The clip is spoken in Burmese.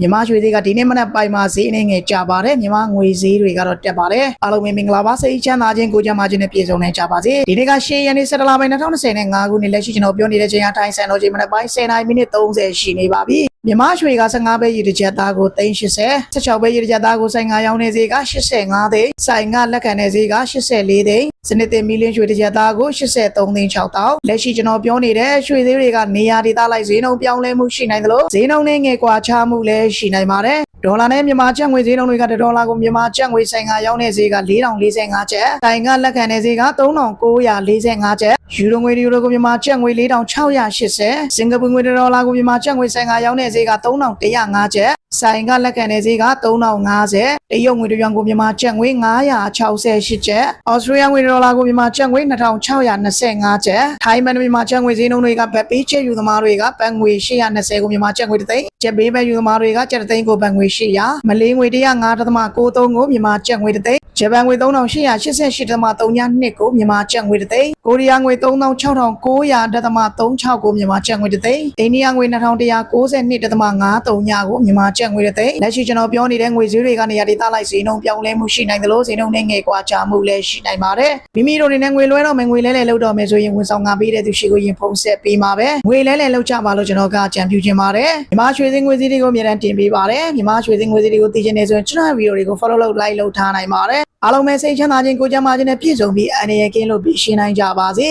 မြန်မာရွှေသေးကဒီနေ့မနက်ပိုင်းမှာဈေးအနေငယ်ကျပါတယ်မြန်မာငွေဈေးတွေကတော့တက်ပါတယ်အားလုံးပဲမင်္ဂလာပါစိတ်ချမ်းသာခြင်းကိုကြမ်းမာခြင်းနဲ့ပြည့်စုံနေကြပါစေဒီနေ့ကရှေ့ရက်နေ့17လပိုင်း2025ခုနှစ်လက်ရှိကျွန်တော်ပြောနေတဲ့ချိန်အတိုင်းစံတော်ချိန်မနက်ပိုင်း10:00မိနစ်30ရှိနေပါပြီမြန်မာရွှေက15ပဲရည်တစ်ချက်သားကို380 16ပဲရည်တစ်ချက်သားကိုဆိုင်5ရောင်းနေဈေးက85သိန်းဆိုင်ကလက်ခံတဲ့ဈေးက84သိန်းစနစ်တင်မီလင်းရွှေတစ်ချက်သားကို83သိန်း6တောင်းလက်ရှိကျွန်တော်ပြောနေတဲ့ရွှေဈေးတွေကနေရာဒေသလိုက်ဈေးနှုန်းပြောင်းလဲမှုရှိနိုင်သလိုဈေးနှုန်းနဲ့ငယ်ကွာခြားမှုလည်းရှိနိုင်ပါတယ်ဒေါ်လာနဲ့မြန်မာကျပ်ငွေဈေးနှုန်းတွေကတစ်ဒေါ်လာကိုမြန်မာကျပ်ငွေဆိုင်ကရောင်းတဲ့ဈေးက4045ကျပ်။တိုင်ကလက်ခံတဲ့ဈေးက3945ကျပ်။ယူရိုငွေဒီယူရိုကိုမြန်မာကျပ်ငွေ4680။စင်ကာပူငွေတစ်ဒေါ်လာကိုမြန်မာကျပ်ငွေဆိုင်ကရောင်းတဲ့ဈေးက3105ကျပ်။ ဆိုင်ကလက်ခံတဲ့ဈေးက3050တရုတ်ငွေတစ်ရွမ်ကိုမြန်မာကျပ်ငွေ968ကျပ်ဩစတြေးလျငွေတစ်ဒေါ်လာကိုမြန်မာကျပ်ငွေ2625ကျပ်ထိုင်းဘတ်မြန်မာကျပ်ငွေဈေးနှုန်းတွေကဘတ်ပေးချေယူသမားတွေကဘတ်ငွေ820ကိုမြန်မာကျပ်ငွေတစ်သိန်းကျပ်ပေးဘတ်ယူသမားတွေကကျပ်တစ်သိန်းကိုဘတ်ငွေ800မလေးငွေ105.93ကိုမြန်မာကျပ်ငွေတစ်သိန်း ဂျပန်ငွေ3888.32ကိုမြန်မာကျပ်ငွေတစ်သိန်းကိုရီးယားငွေ3600.36ကိုမြန်မာကျပ်ငွေတစ်သိန်းအိန္ဒိယငွေ2192.53ကိုမြန်မာကျပ်ငွေတစ်သိန်းလက်ရှိကျွန်တော်ပြောနေတဲ့ငွေဈေးတွေကနေရာဒေသလိုက်ဈေးနှုန်းပြောင်းလဲမှုရှိနိုင်သလိုဈေးနှုန်းနဲ့ငယ်ကွာခြားမှုလည်းရှိနိုင်ပါတယ်မိမိတို့အနေနဲ့ငွေလွှဲတော့မယ်ငွေလဲလဲလောက်တော့မယ်ဆိုရင်ဝန်ဆောင်ကပေးတဲ့သူရှိကိုရင်ဖုံးဆက်ပေးမှာပဲငွေလဲလဲလောက်ကြပါလို့ကျွန်တော်ကအကြံပြုချင်ပါတယ်မြန်မာရွှေစင်းငွေစည်းတွေကိုအမြဲတမ်းတင်ပေးပါတယ်မြန်မာရွှေစင်းငွေစည်းတွေကိုသိချင်နေဆိုရင်ကျွန်တော်ဗီဒီယိုတွေကို follow လုပ် like လုပ်ထားနိုင်ပါတယ် အားလုံးပဲစိတ်ချမ်းသာခြင်းကိုယ်ကျန်းမာခြင်းနဲ့ပြည့်စုံပြီးအနေရကင်းလို့ပြီးရှင်းနိုင်ကြပါစေ